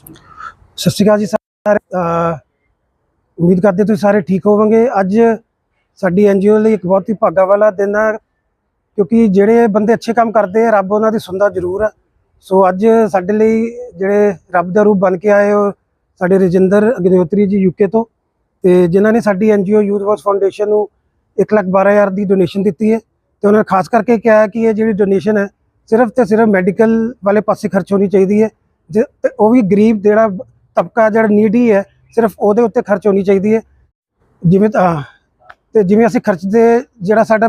ਸਤਿ ਸ਼੍ਰੀ ਅਕਾਲ ਜੀ ਸਾਰੇ ਉਮੀਦ ਕਰਦੇ ਤੁਸੀਂ ਸਾਰੇ ਠੀਕ ਹੋਵੋਗੇ। ਅੱਜ ਸਾਡੀ ਐਨਜੀਓ ਲਈ ਇੱਕ ਬਹੁਤ ਹੀ ਭਾਗਾ ਵਾਲਾ ਦਿਨ ਹੈ, ਕਿਉਂਕਿ ਜਿਹੜੇ ਬੰਦੇ ਅੱਛੇ ਕੰਮ ਕਰਦੇ ਆ, ਰੱਬ ਉਹਨਾਂ ਦੀ ਸੁਣਦਾ ਜ਼ਰੂਰ ਹੈ ਸੋ ਅੱਜ ਸਾਡੇ ਲਈ ਜਿਹੜੇ ਰੱਬ ਦਾ ਰੂਪ ਬਣ ਕੇ ਆਏ ਹੋ, ਸਾਡੇ ਰਜਿੰਦਰ ਅਗਨਿਹੋਤਰੀ ਜੀ ਯੂਕੇ ਤੋਂ, ਤੇ ਜਿਨ੍ਹਾਂ ਨੇ ਸਾਡੀ ਐਨਜੀਓ ਯੂਥ ਵਾਚ ਫਾਊਂਡੇਸ਼ਨ ਨੂੰ 112000 ਦੀ ਡੋਨੇਸ਼ਨ ਦਿੱਤੀ ਹੈ, ਤੇ ਉਹਨਾਂ ਨੇ ਖਾਸ ਕਰਕੇ ਕਿਹਾ ਕਿ ਇਹ ਜਿਹੜੀ ਡੋਨੇਸ਼ਨ ਹੈ, ਸਿਰਫ ਤੇ ਸਿਰਫ ਮੈਡੀਕਲ ਵਾਲੇ ਪਾਸੇ ਖਰਚ ਹੋਣੀ ਚਾਹੀਦੀ ਹੈ। ਉਹ ਵੀ ਗਰੀਬ ਜਿਹੜਾ ਤਬਕਾ ਜਿਹੜਾ ਨੀਡੀ ਹੈ, ਸਿਰਫ ਉਹਦੇ ਉੱਤੇ ਖਰਚ ਹੋਣੀ ਚਾਹੀਦੀ ਹੈ। ਜਿਵੇਂ ਤਾਂ, ਤੇ ਜਿਵੇਂ ਅਸੀਂ ਖਰਚਦੇ, ਜਿਹੜਾ ਸਾਡਾ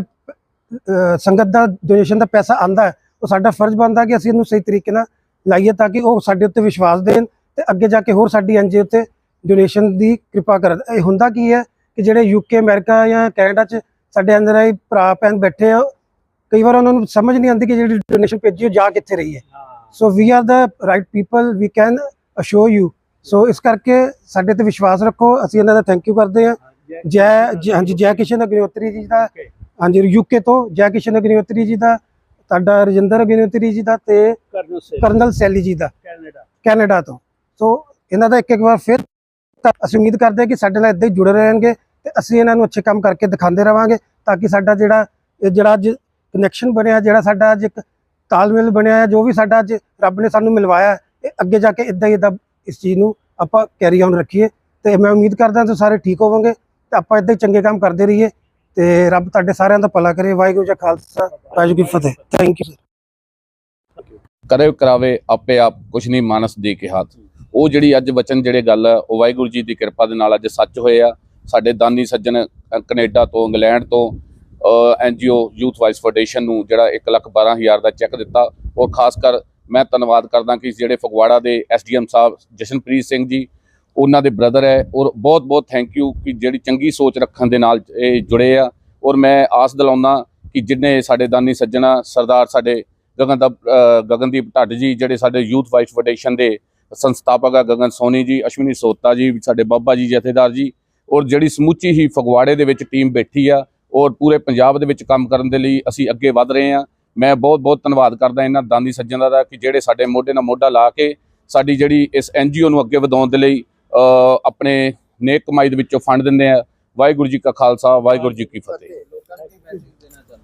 ਸੰਗਤ ਦਾ ਡੋਨੇਸ਼ਨ ਦਾ ਪੈਸਾ ਆਂਦਾ ਹੈ, ਉਹ ਸਾਡਾ ਫਰਜ਼ ਬਣਦਾ ਕਿ ਅਸੀਂ ਇਹਨੂੰ ਸਹੀ ਤਰੀਕੇ ਨਾਲ ਲਾਈਏ ਤਾਂ ਕਿ ਉਹ ਸਾਡੇ ਉੱਤੇ ਵਿਸ਼ਵਾਸ ਦੇਣ ਤੇ ਅੱਗੇ ਜਾ ਕੇ ਹੋਰ ਸਾਡੀ ਐਨਜੀਓ ਉੱਤੇ ਡੋਨੇਸ਼ਨ ਦੀ ਕਿਰਪਾ ਕਰਨ। ਇਹ ਹੁੰਦਾ ਕੀ ਹੈ ਕਿ ਜਿਹੜੇ ਯੂਕੇ ਅਮਰੀਕਾ ਜਾਂ ਕੈਨੇਡਾ 'ਚ ਸਾਡੇ ਅੰਦਰ ਆਏ ਭਰਾ ਭੈਣ ਬੈਠੇ ਆ, ਕਈ ਵਾਰ ਉਹਨਾਂ ਨੂੰ ਸਮਝ ਨਹੀਂ ਆਉਂਦੀ ਕਿ ਜਿਹੜੀ ਡੋਨੇਸ਼ਨ ਭੇਜੀ ਉਹ ਜਾ ਕਿੱਥੇ ਰਹੀ ਹੈ। So we are the right people we can assure you so ਇਸ ਕਰਕੇ ਸਾਡੇ ਤੇ ਵਿਸ਼ਵਾਸ ਰੱਖੋ। ਅਸੀਂ ਇਹਨਾਂ ਦਾ ਥੈਂਕ ਯੂ ਕਰਦੇ ਹਾਂ। ਜੈ ਹਾਂਜੀ ਜੈ ਕਿਸ਼ਨ ਅਗਨਿਹੋਤਰੀ ਜੀ ਦਾ। ਹਾਂਜੀ ਯੂਕੇ ਤੋਂ ਜੈ ਕਿਸ਼ਨ ਅਗਨਿਹੋਤਰੀ ਜੀ ਦਾ। ਤੁਹਾਡਾ ਰਜਿੰਦਰ ਅਗਨਿਹੋਤਰੀ ਜੀ ਦਾ ਤੇ ਕਰਨਲ ਸੈਲੀ। ਜੀ ਦਾ। ਕੈਨੇਡਾ। ਕੈਨੇਡਾ ਤੋਂ। ਸੋ ਇਹਨਾਂ ਦਾ ਇੱਕ ਇੱਕ ਵਾਰ ਫਿਰ ਅਸੀਂ ਉਮੀਦ ਕਰਦੇ ਹਾਂ ਕਿ ਸਾਡੇ ਨਾਲ ਇਦਾਂ ਹੀ ਜੁੜੇ ਰਹਿਣਗੇ ਤੇ ਅਸੀਂ ਇਹਨਾਂ ਨੂੰ ਅੱਛੇ ਕੰਮ ਕਰਕੇ ਦਿਖਾਉਂਦੇ ਰਵਾਂਗੇ ਤਾਂ ਕਿ ਸਾਡਾ ਜਿਹੜਾ ਜਿਹੜਾ ਅੱਜ ਕਨੈਕਸ਼ਨ ਬਣਿਆ ਜਿਹੜਾ ਸਾਡਾ ਅੱਜ ਇੱਕ ਤਾਲਮੇਲ ਬਣਿਆ ਹੈ ਜੋ ਵੀ ਸਾਡਾ ਅੱਜ ਰੱਬ ਨੇ ਸਾਨੂੰ ਮਿਲਵਾਇਆ ਇਹ ਅੱਗੇ ਜਾ ਕੇ ਇਦਾਂ ਹੀ ਇਦਾਂ ਇਸ ਚੀਜ਼ ਨੂੰ ਆਪਾਂ ਕੈਰੀ ਆਨ ਰੱਖੀਏ ਤੇ ਮੈਂ ਉਮੀਦ ਕਰਦਾ ਤੁਸੀਂ ਸਾਰੇ ਠੀਕ ਹੋਵੋਗੇ ਤੇ ਆਪਾਂ ਇਦਾਂ ਹੀ ਚੰਗੇ ਕੰਮ ਕਰਦੇ ਰਹੀਏ ਤੇ ਰੱਬ ਤੁਹਾਡੇ ਸਾਰਿਆਂ ਦਾ ਭਲਾ ਕਰੇ ਵਾਹਿਗੁਰੂ ਜੀ ਖਾਲਸਾ ਵਾਹਿਗੁਰੂ ਜੀ ਫਤਿਹ ਥੈਂਕ ਯੂ ਕਰੇ ਕਰਾਵੇ ਆਪੇ ਆਪ ਕੁਛ ਨਹੀਂ ਮਾਨਸ ਦੇ ਕੇ ਹੱਥ। ਉਹ ਜਿਹੜੀ ਅੱਜ ਵਚਨ ਜਿਹੜੇ ਗੱਲ ਆ, ਉਹ ਵਾਹਿਗੁਰੂ ਜੀ ਦੀ ਕਿਰਪਾ ਦੇ ਨਾਲ ਅੱਜ ਸੱਚ ਹੋਏ ਆ। ਸਾਡੇ ਦਾਨੀ ਸੱਜਣ ਅ, ਕੈਨੇਡਾ ਤੋਂ ਇੰਗਲੈਂਡ ਤੋਂ ਐਨਜੀਓ ਯੂਥ ਵਾਈਸ ਫਾਊਂਡੇਸ਼ਨ ਨੂੰ ਜਿਹੜਾ 112000 ਦਾ ਚੈੱਕ ਦਿੱਤਾ। ਔਰ ਖਾਸ ਕਰ ਮੈਂ ਧੰਨਵਾਦ ਕਰਦਾ ਕਿ ਜਿਹੜੇ ਫਗਵਾੜਾ ਦੇ ਐਸਡੀਐਮ ਸਾਹਿਬ ਜਸ਼ਨਪ੍ਰੀਤ ਸਿੰਘ ਜੀ, ਉਹਨਾਂ ਦੇ ਬ੍ਰਦਰ ਹੈ। ਔਰ ਬਹੁਤ ਬਹੁਤ ਥੈਂਕ ਯੂ ਕਿ ਜਿਹੜੀ ਚੰਗੀ ਸੋਚ ਰੱਖਣ ਦੇ ਨਾਲ ਇਹ ਜੁੜੇ ਆ। ਔਰ ਮੈਂ ਆਸ ਦਿਲਾਉਂਦਾ ਕਿ ਜਿੰਨੇ ਸਾਡੇ ਦਾਨੀ ਸੱਜਣਾ, ਸਰਦਾਰ ਸਾਡੇ ਗਗਨ ਗਗਨਦੀਪ ਢੱਡ ਜੀ, ਜਿਹੜੇ ਸਾਡੇ ਯੂਥ ਵਾਈਸ ਫੈਡਰੇਸ਼ਨ ਦੇ ਸੰਸਥਾਪਕ ਆ, ਗਗਨ ਸੋਨੀ ਜੀ, ਅਸ਼ਵਨੀ ਸੋਤਾ ਜੀ, ਸਾਡੇ ਬਾਬਾ ਜੀ ਜਥੇਦਾਰ ਜੀ, ਔਰ ਜਿਹੜੀ ਸਮੁੱਚੀ ਹੀ ਫਗਵਾੜੇ ਦੇ ਵਿੱਚ ਟੀਮ ਬੈਠੀ ਆ ਔਰ ਪੂਰੇ ਪੰਜਾਬ ਦੇ ਵਿੱਚ ਕੰਮ ਕਰਨ ਦੇ ਲਈ ਅਸੀਂ ਅੱਗੇ ਵਧ ਰਹੇ ਹਾਂ। ਮੈਂ ਬਹੁਤ ਬਹੁਤ ਧੰਨਵਾਦ ਕਰਦਾ ਇਹਨਾਂ ਦਾਨੀ ਸੱਜਣਾਂ ਦਾ ਕਿ ਜਿਹੜੇ ਸਾਡੇ ਮੋਢੇ ਨਾਲ ਮੋਢਾ ਲਾ ਕੇ ਸਾਡੀ ਜਿਹੜੀ ਇਸ ਐਨਜੀਓ ਨੂੰ ਅੱਗੇ ਵਧਾਉਣ ਦੇ ਲਈ ਆਪਣੇ ਨੇਕ ਕਮਾਈ ਦੇ ਵਿੱਚੋਂ ਫੰਡ ਦਿੰਦੇ ਆ। ਵਾਹਿਗੁਰੂ ਜੀ ਕਾ ਖਾਲਸਾ, ਵਾਹਿਗੁਰੂ ਜੀ ਕੀ ਫਤਿਹ।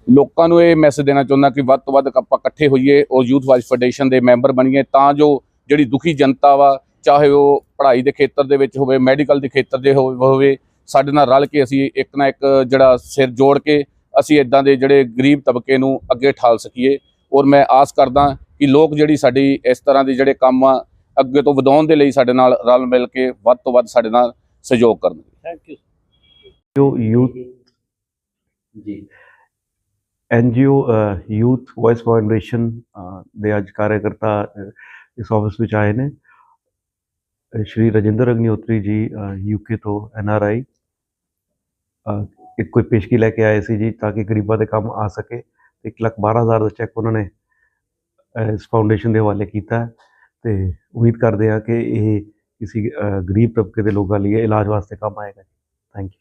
ਲੋਕਾਂ ਨੂੰ ਇਹ ਮੈਸੇਜ ਦੇਣਾ ਚਾਹੁੰਦਾ ਕਿ ਵੱਧ ਤੋਂ ਵੱਧ ਆਪਾਂ ਇਕੱਠੇ ਹੋਈਏ ਔਰ ਯੂਥ ਵਾਈਜ਼ ਫੈਡਰੇਸ਼ਨ ਦੇ ਮੈਂਬਰ ਬਣੀਏ ਤਾਂ ਜੋ ਜਿਹੜੀ ਦੁਖੀ ਜਨਤਾ ਵਾ, ਚਾਹੇ ਉਹ ਪੜ੍ਹਾਈ ਦੇ ਖੇਤਰ ਦੇ ਵਿੱਚ ਹੋਵੇ ਮੈਡੀਕਲ ਦੇ ਖੇਤਰ ਦੇ ਹੋਵੇ ਹੋਵੇ ਸਾਡੇ ਨਾਲ ਰਲ ਕੇ ਅਸੀਂ ਇੱਕ ਨਾ ਇੱਕ ਜਿਹੜਾ ਸਿਰ ਜੋੜ ਕੇ ਅਸੀਂ ਇਦਾਂ ਦੇ ਜਿਹੜੇ ਗਰੀਬ ਤਬਕੇ ਨੂੰ ਅੱਗੇ ਠਾਲ ਸਕੀਏ। ਔਰ ਮੈਂ ਆਸ ਕਰਦਾ ਕਿ ਲੋਕ ਜਿਹੜੀ ਸਾਡੀ ਇਸ ਤਰ੍ਹਾਂ ਦੇ ਜਿਹੜੇ ਕੰਮ ਆ ਅੱਗੇ ਤੋਂ ਵਧਾਉਣ ਦੇ ਲਈ ਸਾਡੇ ਨਾਲ ਰਲ ਮਿਲ ਕੇ ਵੱਧ ਤੋਂ ਵੱਧ ਸਾਡੇ ਨਾਲ ਸਹਿਯੋਗ ਕਰਨ ਥੈਂਕ ਯੂ ਜੋ ਯੂਥ ਜੀ। ਐਨਜੀਓ ਯੂਥ ਵਾਇਸ ਫਾਊਂਡੇਸ਼ਨ ਦੇ ਅੱਜ ਕਾਰਜਕਰਤਾ ਇਸ ਆਫਿਸ ਵਿੱਚ ਆਏ ਨੇ। ਸ਼੍ਰੀ ਰਜਿੰਦਰ ਅਗਨੀਹੋਤਰੀ ਜੀ ਯੂਕੇ ਤੋਂ ਐਨ ਆਰ ਆਈ ਇੱਕ ਕੋਈ ਪੇਸ਼ਗੀ ਲੈ ਕੇ ਆਏ ਸੀ ਜੀ ਤਾਂ ਕਿ ਗਰੀਬਾਂ ਦੇ ਕੰਮ ਆ ਸਕੇ ਇੱਕ ਲੱਖ ਬਾਰਾਂ ਹਜ਼ਾਰ ਦਾ ਚੈੱਕ ਉਹਨਾਂ ਨੇ ਇਸ ਫਾਊਂਡੇਸ਼ਨ ਦੇ ਹਵਾਲੇ ਕੀਤਾ ਹੈ ਤੇ ਉਮੀਦ ਕਰਦੇ ਹਾਂ ਕਿ ਇਹ ਕਿਸੇ ਗਰੀਬ ਤਬਕੇ ਦੇ ਲੋਕਾਂ ਲਈ ਇਲਾਜ ਵਾਸਤੇ ਕੰਮ ਆਏਗਾ ਥੈਂਕ ਯੂ